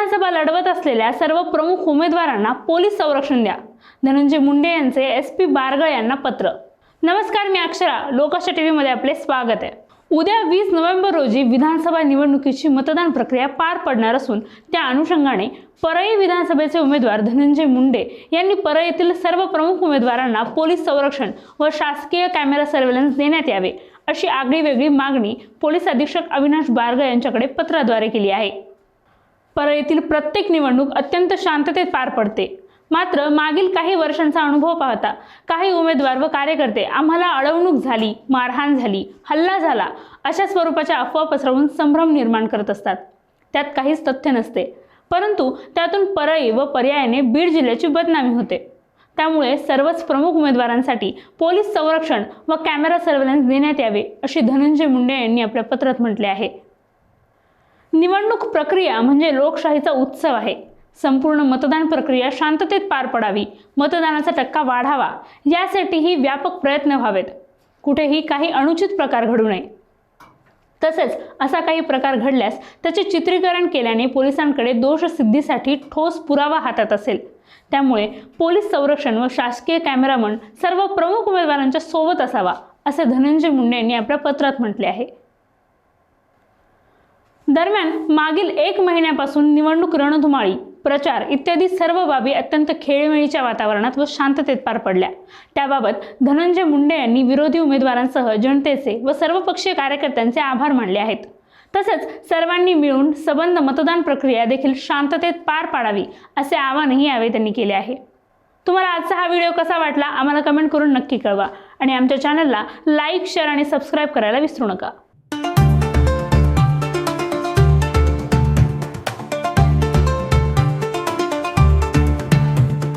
विधानसभा लढवत असलेल्या सर्व प्रमुख उमेदवारांना पोलीस संरक्षण द्या. धनंजय मुंडे यांचे एस पी बारगळ यांना पत्र. नमस्कार मी अक्षरा. लोकाशा टी व्हीमध्ये आपले स्वागत आहे. उद्या वीस नोव्हेंबर रोजी विधानसभा निवडणुकीची मतदान प्रक्रिया पार पडणार असून त्या अनुषंगाने परळी विधानसभेचे उमेदवार धनंजय मुंडे यांनी परळीतील सर्व प्रमुख उमेदवारांना पोलीस संरक्षण व शासकीय कॅमेरा सर्व्हेलन्स देण्यात यावे अशी आगळी वेगळी मागणी पोलीस अधीक्षक अविनाश बारग यांच्याकडे पत्राद्वारे केली आहे. परळीतील प्रत्येक निवडणूक अत्यंत शांततेत पार पडते. मात्र मागील काही वर्षांचा अनुभव पाहता काही उमेदवार व कार्यकर्ते आम्हाला अडवणूक झाली मारहाण झाली हल्ला झाला अशा स्वरूपाच्या अफवा पसरवून संभ्रम निर्माण करत असतात. त्यात काहीच तथ्य नसते. परंतु त्यातून परळी व पर्यायाने बीड जिल्ह्याची बदनामी होते. त्यामुळे सर्वच प्रमुख उमेदवारांसाठी पोलीस संरक्षण व कॅमेरा सर्व्हेलन्स देण्यात यावे अशी धनंजय मुंडे यांनी आपल्या पत्रात म्हटले आहे. निवडणूक प्रक्रिया म्हणजे लोकशाहीचा उत्सव आहे. संपूर्ण मतदान प्रक्रिया शांततेत पार पडावी मतदानाचा टक्का वाढावा यासाठीही व्यापक प्रयत्न व्हावेत. कुठेही काही अनुचित प्रकार घडू नये. तसेच असा काही प्रकार घडल्यास त्याचे चित्रीकरण केल्याने पोलिसांकडे दोषसिद्धीसाठी ठोस पुरावा हातात असेल. त्यामुळे पोलीस संरक्षण व शासकीय कॅमेरामन सर्व प्रमुख उमेदवारांच्या सोबत असावा असे धनंजय मुंडे यांनी आपल्या पत्रात म्हटले आहे. दरम्यान मागील एक महिन्यापासून निवडणूक रणधुमाळी प्रचार इत्यादी सर्व बाबी अत्यंत खेळमेळीच्या वातावरणात व शांततेत पार पडल्या. त्याबाबत धनंजय मुंडे यांनी विरोधी उमेदवारांसह जनतेचे व सर्वपक्षीय कार्यकर्त्यांचे आभार मानले आहेत. तसेच सर्वांनी मिळून सबंध मतदान प्रक्रिया देखील शांततेत पार पाडावी असे आवाहनही यावेळी त्यांनी केले आहे. तुम्हाला आजचा हा व्हिडिओ कसा वाटला आम्हाला कमेंट करून नक्की कळवा आणि आमच्या चॅनलला लाईक शेअर आणि सबस्क्राईब करायला विसरू नका.